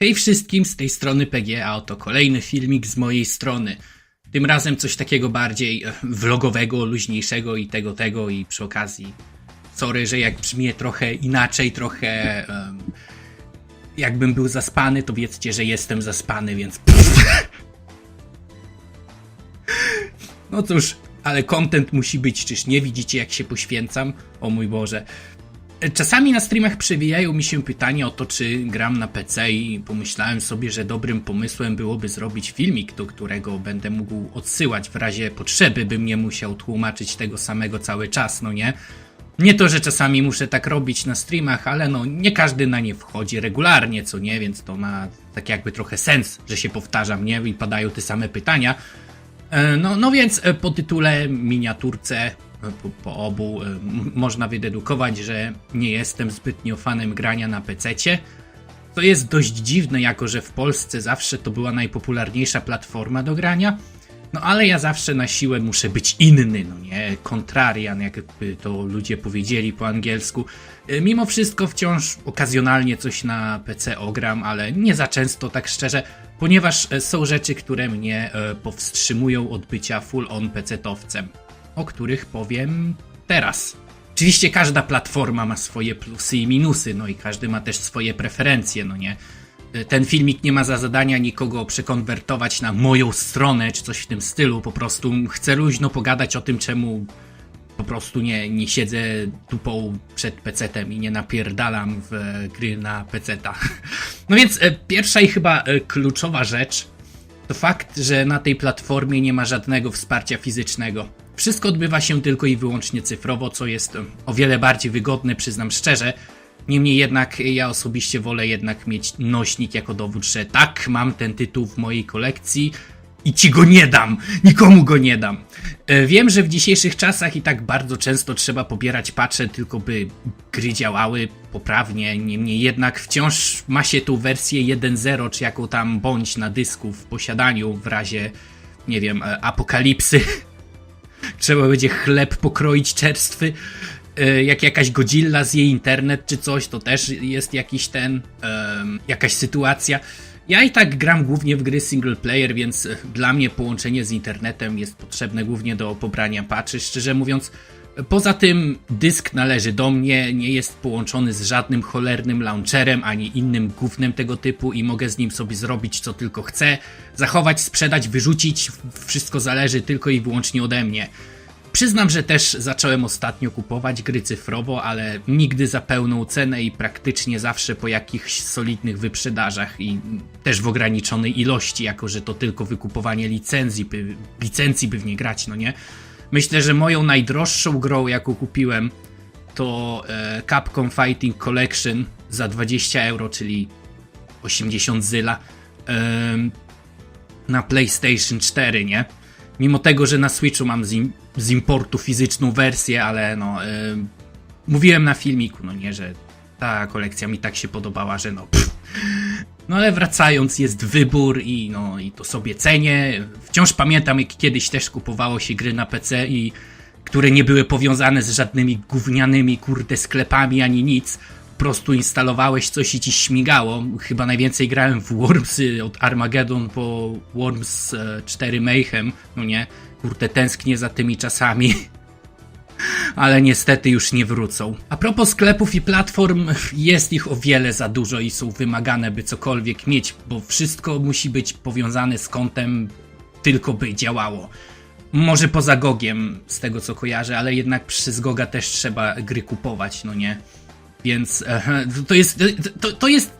Hej wszystkim, z tej strony PGA, oto kolejny filmik z mojej strony. Tym razem coś takiego bardziej e, vlogowego, luźniejszego i tego, tego i przy okazji sorry, że jak brzmię trochę inaczej, trochę em, jakbym był zaspany, to wiedzcie, że jestem zaspany, więc No cóż, ale content musi być, czyż nie widzicie jak się poświęcam? O mój Boże. Czasami na streamach przewijają mi się pytania o to, czy gram na PC i pomyślałem sobie, że dobrym pomysłem byłoby zrobić filmik, do którego będę mógł odsyłać w razie potrzeby, bym nie musiał tłumaczyć tego samego cały czas, no nie? Nie to, że czasami muszę tak robić na streamach, ale no nie każdy na nie wchodzi regularnie, co nie, więc to ma tak jakby trochę sens, że się powtarzam, nie? I padają te same pytania. E, No, no więc e, po tytule miniaturce, po, po obu, m- można wydedukować, że nie jestem zbytnio fanem grania na PC-cie. To jest dość dziwne, jako że w Polsce zawsze to była najpopularniejsza platforma do grania. No ale ja zawsze na siłę muszę być inny, no nie? Kontrarian, jakby to ludzie powiedzieli po angielsku. E, Mimo wszystko wciąż okazjonalnie coś na PC ogram, ale nie za często, tak szczerze, ponieważ e, są rzeczy, które mnie powstrzymują od bycia full-on PC-towcem, o których powiem teraz. Oczywiście każda platforma ma swoje plusy i minusy, no i każdy ma też swoje preferencje, no nie? E, Ten filmik nie ma za zadania nikogo przekonwertować na moją stronę czy coś w tym stylu, po prostu chcę luźno pogadać o tym, czemu po prostu nie, nie siedzę dupą przed PC-tem i nie napierdalam w gry na PC-ta. No więc e, pierwsza i chyba e, kluczowa rzecz to fakt, że na tej platformie nie ma żadnego wsparcia fizycznego. Wszystko odbywa się tylko i wyłącznie cyfrowo, co jest o wiele bardziej wygodne, przyznam szczerze. Niemniej jednak ja osobiście wolę jednak mieć nośnik jako dowód, że tak, mam ten tytuł w mojej kolekcji i ci go nie dam, nikomu go nie dam. E, Wiem, że w dzisiejszych czasach i tak bardzo często trzeba pobierać patche, tylko by gry działały poprawnie. Niemniej jednak wciąż ma się tu wersję 1.0, czy jaką tam bądź na dysku w posiadaniu w razie, nie wiem, e, apokalipsy. Trzeba będzie chleb pokroić czerstwy. E, Jak jakaś Godzilla z jej internet czy coś, to też jest jakiś ten, jakaś sytuacja. Ja i tak gram głównie w gry single player, więc e, dla mnie połączenie z internetem jest potrzebne głównie do pobrania patchy. Szczerze mówiąc, e, poza tym dysk należy do mnie, nie jest połączony z żadnym cholernym launcherem ani innym gównem tego typu i mogę z nim sobie zrobić co tylko chcę. Zachować, sprzedać, wyrzucić, wszystko zależy tylko i wyłącznie ode mnie. Przyznam, że też zacząłem ostatnio kupować gry cyfrowo, ale nigdy za pełną cenę i praktycznie zawsze po jakichś solidnych wyprzedażach i też w ograniczonej ilości, jako że to tylko wykupowanie licencji, by, licencji by w nie grać, no nie? Myślę, że moją najdroższą grą, jaką kupiłem, to e, Capcom Fighting Collection za 20 euro, czyli 80 zyla na PlayStation 4, nie? Mimo tego, że na Switchu mam z, im, z importu fizyczną wersję, ale no. em, mówiłem na filmiku, no nie, że ta kolekcja mi tak się podobała, że no. Pff. No ale wracając, jest wybór i no i to sobie cenię. Wciąż pamiętam, jak kiedyś też kupowało się gry na PC i które nie były powiązane z żadnymi gównianymi kurde sklepami ani nic. Prostu instalowałeś coś i ci śmigało. Chyba najwięcej grałem w Wormsy od Armageddon po Worms e, 4 Mayhem. No nie, kurde tęsknię za tymi czasami. ale niestety już nie wrócą. A propos sklepów i platform, jest ich o wiele za dużo i są wymagane, by cokolwiek mieć, bo wszystko musi być powiązane z kontem, tylko by działało. Może poza Gogiem, z tego co kojarzę, ale jednak przez Goga też trzeba gry kupować, no nie? Więc to jest. To, to jest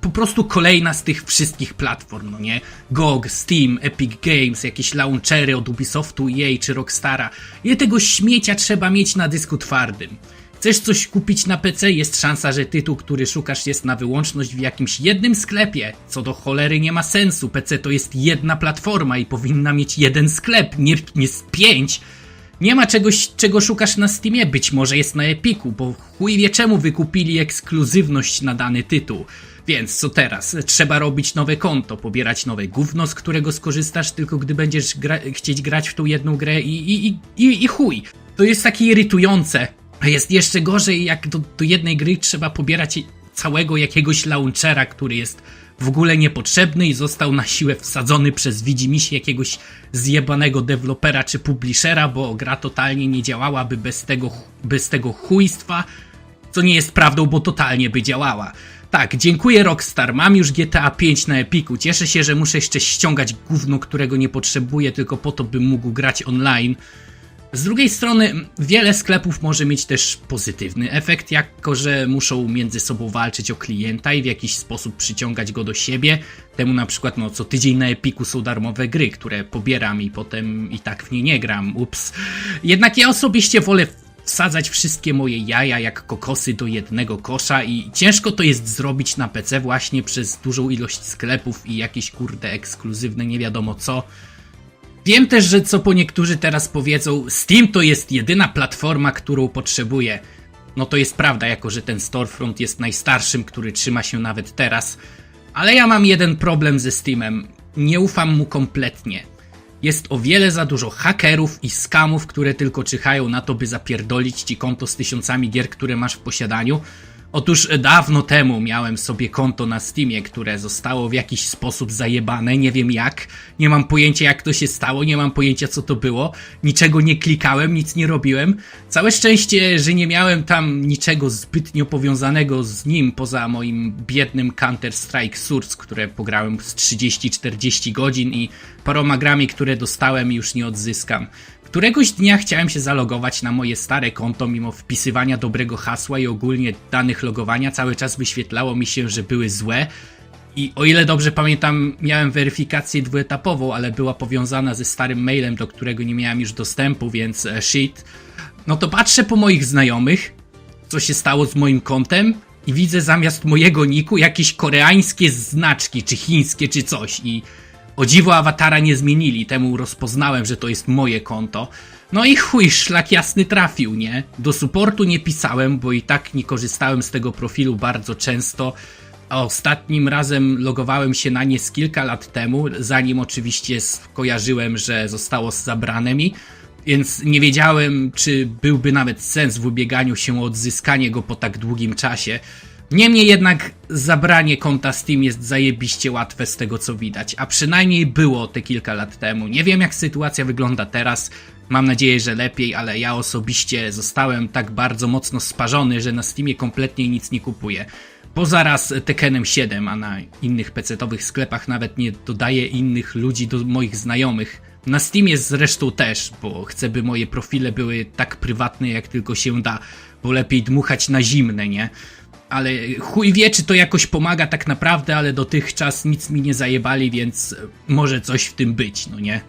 po prostu kolejna z tych wszystkich platform, no nie? GOG, Steam, Epic Games, jakieś launchery od Ubisoftu, EA czy Rockstara. Ile tego śmiecia trzeba mieć na dysku twardym? Chcesz coś kupić na PC? Jest szansa, że tytuł, który szukasz jest na wyłączność w jakimś jednym sklepie. Co do cholery nie ma sensu. PC to jest jedna platforma i powinna mieć jeden sklep, nie, nie z pięć. Nie ma czegoś, czego szukasz na Steamie, być może jest na Epiku, bo chuj wie czemu wykupili ekskluzywność na dany tytuł. Więc co teraz? Trzeba robić nowe konto, pobierać nowe gówno, z którego skorzystasz tylko gdy będziesz gra chcieć grać w tą jedną grę i, i, i, i, chuj. To jest takie irytujące. A jest jeszcze gorzej, jak do, do jednej gry trzeba pobierać całego jakiegoś launchera, który jest w ogóle niepotrzebny i został na siłę wsadzony przez widzimisię jakiegoś zjebanego dewelopera czy publishera, bo gra totalnie nie działałaby bez tego, bez tego chujstwa, co nie jest prawdą, bo totalnie by działała. Tak, dziękuję Rockstar, mam już GTA 5 na Epiku. Cieszę się, że muszę jeszcze ściągać gówno, którego nie potrzebuję, tylko po to, bym mógł grać online. Z drugiej strony, wiele sklepów może mieć też pozytywny efekt, jako że muszą między sobą walczyć o klienta i w jakiś sposób przyciągać go do siebie. Temu na przykład, no co tydzień na Epiku są darmowe gry, które pobieram i potem i tak w nie nie gram. Ups. Jednak ja osobiście wolę wsadzać wszystkie moje jaja jak kokosy do jednego kosza i ciężko to jest zrobić na PC właśnie przez dużą ilość sklepów i jakieś kurde ekskluzywne nie wiadomo co. Wiem też, że co po niektórzy teraz powiedzą, Steam to jest jedyna platforma, którą potrzebuję. No to jest prawda, jako że ten storefront jest najstarszym, który trzyma się nawet teraz. Ale ja mam jeden problem ze Steamem. Nie ufam mu kompletnie. Jest o wiele za dużo hakerów i skamów, które tylko czyhają na to, by zapierdolić ci konto z tysiącami gier, które masz w posiadaniu. Otóż dawno temu miałem sobie konto na Steamie, które zostało w jakiś sposób zajebane, nie wiem jak, nie mam pojęcia jak to się stało, nie mam pojęcia co to było, niczego nie klikałem, nic nie robiłem. Całe szczęście, że nie miałem tam niczego zbytnio powiązanego z nim, poza moim biednym Counter-Strike Source, które pograłem z 30-40 godzin i paroma grami, które dostałem już nie odzyskam. Któregoś dnia chciałem się zalogować na moje stare konto, mimo wpisywania dobrego hasła i ogólnie danych logowania cały czas wyświetlało mi się, że były złe. I o ile dobrze pamiętam, miałem weryfikację dwuetapową, ale była powiązana ze starym mailem, do którego nie miałem już dostępu, więc e, shit. No to patrzę po moich znajomych, co się stało z moim kontem i widzę zamiast mojego niku jakieś koreańskie znaczki, czy chińskie, czy coś i o dziwo awatara nie zmienili, temu rozpoznałem, że to jest moje konto. No i chuj, szlak jasny trafił, nie? Do supportu nie pisałem, bo i tak nie korzystałem z tego profilu bardzo często. A ostatnim razem logowałem się na nie z kilka lat temu, zanim oczywiście skojarzyłem, że zostało zabrane mi. Więc nie wiedziałem, czy byłby nawet sens w ubieganiu się o odzyskanie go po tak długim czasie. Niemniej jednak zabranie konta Steam jest zajebiście łatwe z tego co widać, a przynajmniej było te kilka lat temu. Nie wiem jak sytuacja wygląda teraz, mam nadzieję, że lepiej, ale ja osobiście zostałem tak bardzo mocno sparzony, że na Steamie kompletnie nic nie kupuję. Poza raz Tekkenem 7, a na innych pecetowych sklepach nawet nie dodaję innych ludzi do moich znajomych. Na Steamie zresztą też, bo chcę by moje profile były tak prywatne jak tylko się da, bo lepiej dmuchać na zimne, nie? Ale chuj wie, czy to jakoś pomaga tak naprawdę, ale dotychczas nic mi nie zajebali, więc może coś w tym być, no nie?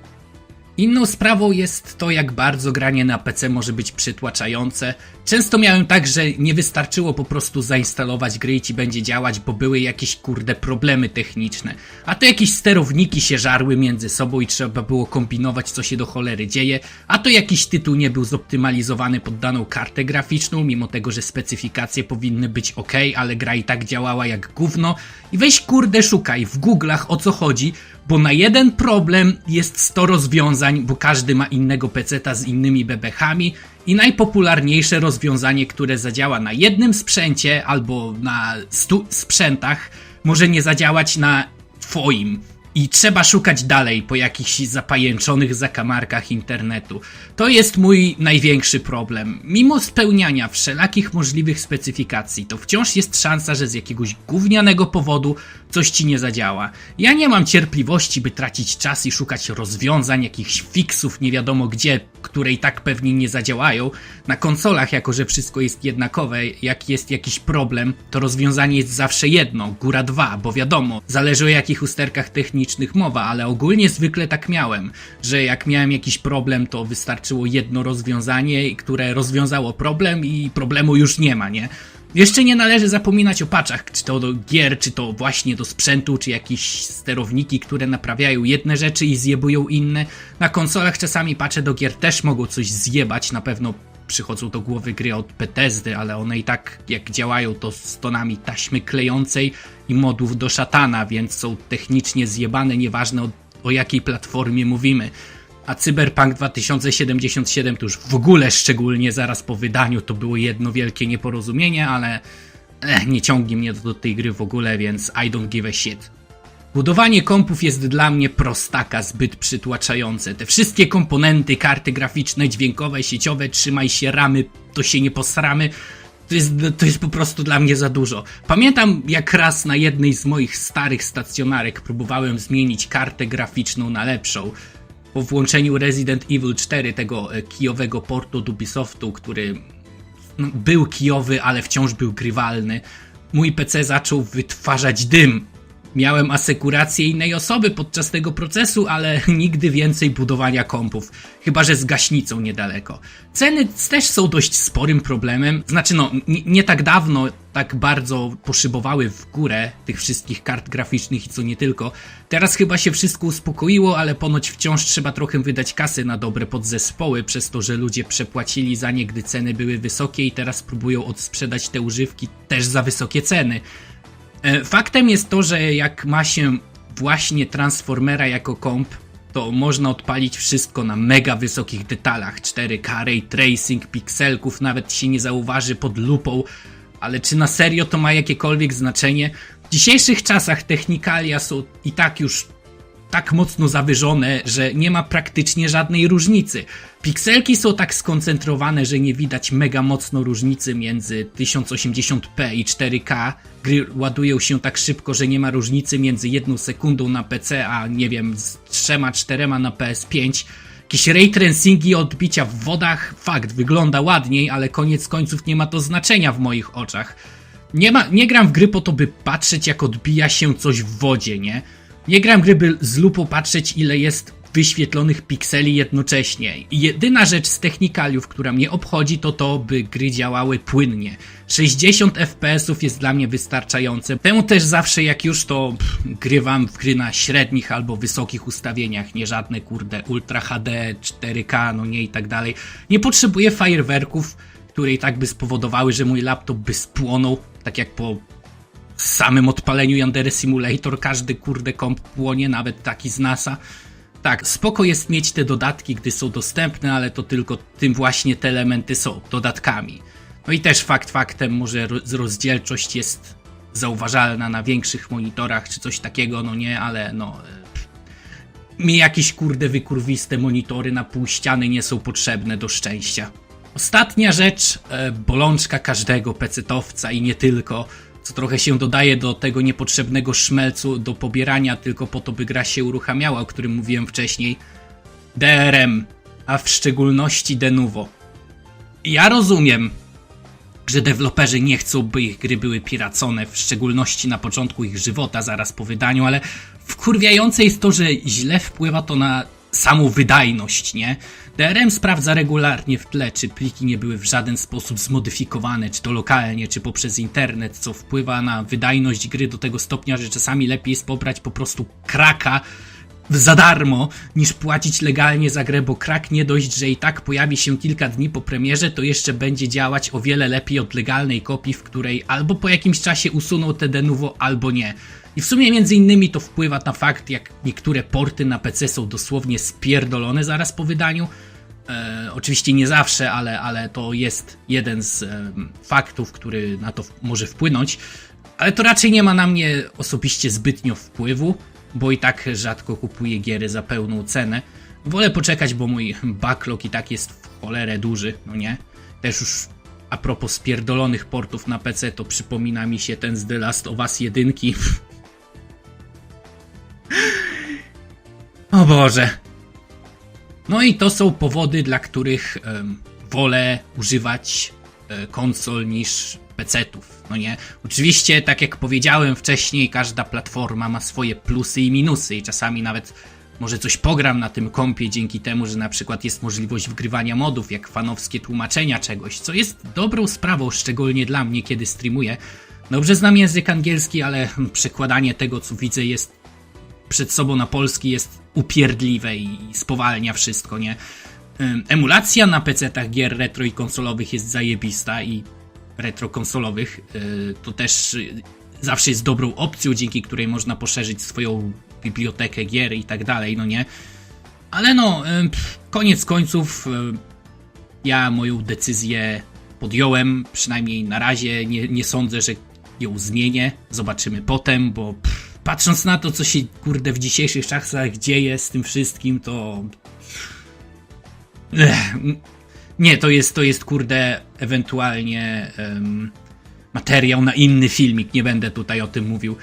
Inną sprawą jest to, jak bardzo granie na PC może być przytłaczające. Często miałem tak, że nie wystarczyło po prostu zainstalować gry i ci będzie działać, bo były jakieś kurde problemy techniczne. A to jakieś sterowniki się żarły między sobą i trzeba było kombinować, co się do cholery dzieje. A to jakiś tytuł nie był zoptymalizowany pod daną kartę graficzną, mimo tego, że specyfikacje powinny być ok, ale gra i tak działała jak gówno. I weź kurde szukaj w Google'ach o co chodzi, bo na jeden problem jest 100 rozwiązań, bo każdy ma innego peceta z innymi bebechami i najpopularniejsze rozwiązanie, które zadziała na jednym sprzęcie albo na 100 sprzętach, może nie zadziałać na twoim. I trzeba szukać dalej po jakichś zapajęczonych zakamarkach internetu. To jest mój największy problem. Mimo spełniania wszelakich możliwych specyfikacji, to wciąż jest szansa, że z jakiegoś gównianego powodu coś ci nie zadziała. Ja nie mam cierpliwości, by tracić czas i szukać rozwiązań, jakichś fixów nie wiadomo gdzie, które i tak pewnie nie zadziałają. Na konsolach, jako że wszystko jest jednakowe, jak jest jakiś problem, to rozwiązanie jest zawsze jedno, góra dwa, bo wiadomo, zależy o jakich usterkach technicznych mowa, ale ogólnie zwykle tak miałem, że jak miałem jakiś problem, to wystarczyło jedno rozwiązanie, które rozwiązało problem i problemu już nie ma, nie? Jeszcze nie należy zapominać o paczach, czy to do gier, czy to właśnie do sprzętu, czy jakieś sterowniki, które naprawiają jedne rzeczy i zjebują inne. Na konsolach czasami pacze do gier też mogą coś zjebać, na pewno przychodzą do głowy gry od Bethesdy, ale one i tak jak działają to z tonami taśmy klejącej i modów do szatana, więc są technicznie zjebane, nieważne o, o jakiej platformie mówimy. A Cyberpunk 2077 to już w ogóle szczególnie zaraz po wydaniu to było jedno wielkie nieporozumienie, ale eh, nie ciągnie mnie to do tej gry w ogóle, więc I don't give a shit. Budowanie kompów jest dla mnie prostaka zbyt przytłaczające. Te wszystkie komponenty, karty graficzne, dźwiękowe, sieciowe, trzymaj się ramy, to się nie posramy. To jest, to jest po prostu dla mnie za dużo. Pamiętam jak raz na jednej z moich starych stacjonarek próbowałem zmienić kartę graficzną na lepszą. Po włączeniu Resident Evil 4, tego e, kijowego portu od Ubisoftu, który no, był kijowy, ale wciąż był grywalny, mój PC zaczął wytwarzać dym. Miałem asekurację innej osoby podczas tego procesu, ale nigdy więcej budowania kompów. Chyba, że z gaśnicą niedaleko. Ceny też są dość sporym problemem. Znaczy, no, nie, nie tak dawno tak bardzo poszybowały w górę tych wszystkich kart graficznych i co nie tylko. Teraz chyba się wszystko uspokoiło, ale ponoć wciąż trzeba trochę wydać kasy na dobre podzespoły, przez to, że ludzie przepłacili za nie, gdy ceny były wysokie i teraz próbują odsprzedać te używki też za wysokie ceny. E, Faktem jest to, że jak ma się właśnie Transformera jako komp, to można odpalić wszystko na mega wysokich detalach. 4K, ray tracing, pikselków nawet się nie zauważy pod lupą, ale czy na serio to ma jakiekolwiek znaczenie? W dzisiejszych czasach technikalia są i tak już tak mocno zawyżone, że nie ma praktycznie żadnej różnicy. Pikselki są tak skoncentrowane, że nie widać mega mocno różnicy między 1080p i 4K. Gry ładują się tak szybko, że nie ma różnicy między jedną sekundą na PC, a nie wiem, z 3-4 na PS5. Jakieś ray tracingi odbicia w wodach, fakt, wygląda ładniej, ale koniec końców nie ma to znaczenia w moich oczach. Nie, ma, nie gram w gry po to, by patrzeć jak odbija się coś w wodzie, nie? Nie gram gry, by z lupą patrzeć ile jest wyświetlonych pikseli jednocześnie. Jedyna rzecz z technikaliów, która mnie obchodzi, to to, by gry działały płynnie. 60 FPS-ów jest dla mnie wystarczające. Temu też zawsze jak już to pff, grywam w gry na średnich albo wysokich ustawieniach, nie żadne kurde Ultra HD, 4K, no nie i tak dalej. Nie potrzebuję fajerwerków, które i tak by spowodowały, że mój laptop by spłonął, tak jak po samym odpaleniu Yandere Simulator każdy kurde komp płonie, nawet taki z NASA. Tak, spoko jest mieć te dodatki, gdy są dostępne, ale to tylko tym właśnie te elementy są, dodatkami. No i też fakt faktem, może ro- rozdzielczość jest zauważalna na większych monitorach czy coś takiego, no nie, ale no... e. Mi jakieś kurde wykurwiste monitory na pół ściany nie są potrzebne do szczęścia. Ostatnia rzecz, e, bolączka każdego pecetowca i nie tylko, co trochę się dodaje do tego niepotrzebnego szmelcu do pobierania tylko po to, by gra się uruchamiała, o którym mówiłem wcześniej. DRM, a w szczególności Denuvo. Ja rozumiem, że deweloperzy nie chcą, by ich gry były piracone, w szczególności na początku ich żywota, zaraz po wydaniu, ale wkurwiające jest to, że źle wpływa to na samą wydajność, nie? DRM sprawdza regularnie w tle, czy pliki nie były w żaden sposób zmodyfikowane, czy to lokalnie, czy poprzez internet, co wpływa na wydajność gry do tego stopnia, że czasami lepiej jest pobrać po prostu kraka za darmo, niż płacić legalnie za grę, bo krak nie dość, że i tak pojawi się kilka dni po premierze, to jeszcze będzie działać o wiele lepiej od legalnej kopii, w której albo po jakimś czasie usuną te denuvo, albo nie. I w sumie między innymi to wpływa na fakt, jak niektóre porty na PC są dosłownie spierdolone zaraz po wydaniu. E, oczywiście nie zawsze, ale, ale to jest jeden z e, faktów, który na to może wpłynąć. Ale to raczej nie ma na mnie osobiście zbytnio wpływu, bo i tak rzadko kupuję giery za pełną cenę. Wolę poczekać, bo mój backlog i tak jest w cholerę duży, no nie? Też już a propos spierdolonych portów na PC, to przypomina mi się ten z The Last of Us 1. O Boże. No i to są powody, dla których em, wolę używać e, konsol niż No nie? Oczywiście, tak jak powiedziałem wcześniej, każda platforma ma swoje plusy i minusy i czasami nawet może coś pogram na tym kompie dzięki temu, że na przykład jest możliwość wgrywania modów, jak fanowskie tłumaczenia czegoś, co jest dobrą sprawą, szczególnie dla mnie, kiedy streamuję. Dobrze znam język angielski, ale przekładanie tego, co widzę, jest przed sobą na polski jest upierdliwe i spowalnia wszystko, nie? Emulacja na PC-tach gier retro i konsolowych jest zajebista i retro konsolowych yy, to też zawsze jest dobrą opcją, dzięki której można poszerzyć swoją bibliotekę gier i tak dalej, no nie? Ale no, pff, koniec końców yy, ja moją decyzję podjąłem, przynajmniej na razie nie, nie sądzę, że ją zmienię. Zobaczymy potem, bo patrząc na to, co się kurde w dzisiejszych czasach dzieje z tym wszystkim, to. Nie, to jest, to jest kurde ewentualnie em, materiał na inny filmik. Nie będę tutaj o tym mówił,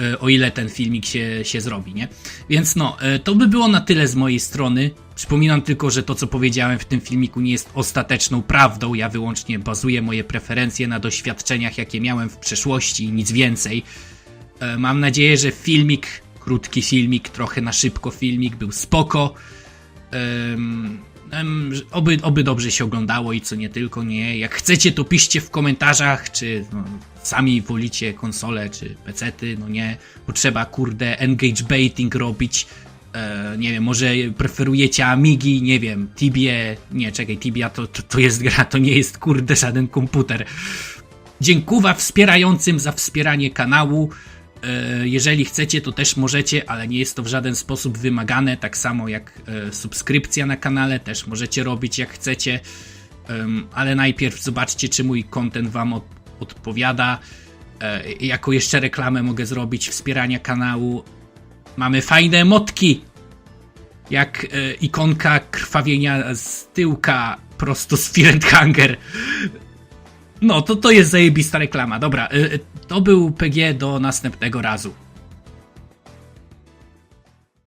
e, o ile ten filmik się, się zrobi, nie? Więc no, e, to by było na tyle z mojej strony. Przypominam tylko, że to, co powiedziałem w tym filmiku, nie jest ostateczną prawdą. Ja wyłącznie bazuję moje preferencje na doświadczeniach, jakie miałem w przeszłości, nic więcej. E, Mam nadzieję, że filmik, krótki filmik, trochę na szybko filmik, był spoko. Em, oby, oby dobrze się oglądało i co nie tylko, nie. Jak chcecie, to piszcie w komentarzach, czy no, sami wolicie konsole, czy pecety, no nie. Potrzeba, kurde, engage baiting robić. E, nie wiem, może preferujecie Amigi, nie wiem, Tibie. Nie, czekaj, Tibia to, to, to jest gra, to nie jest, kurde, żaden komputer. Dziękuję wspierającym za wspieranie kanału. E, Jeżeli chcecie, to też możecie, ale nie jest to w żaden sposób wymagane. Tak samo jak e, subskrypcja na kanale, też możecie robić jak chcecie. Ale najpierw zobaczcie, czy mój content Wam od, odpowiada. E, Jako jeszcze reklamę mogę zrobić wspierania kanału. Mamy fajne emotki, jak ikonka krwawienia z tyłka prosto z Hunger. No, to, to jest zajebista reklama. Dobra, y, y, to był PG do następnego razu.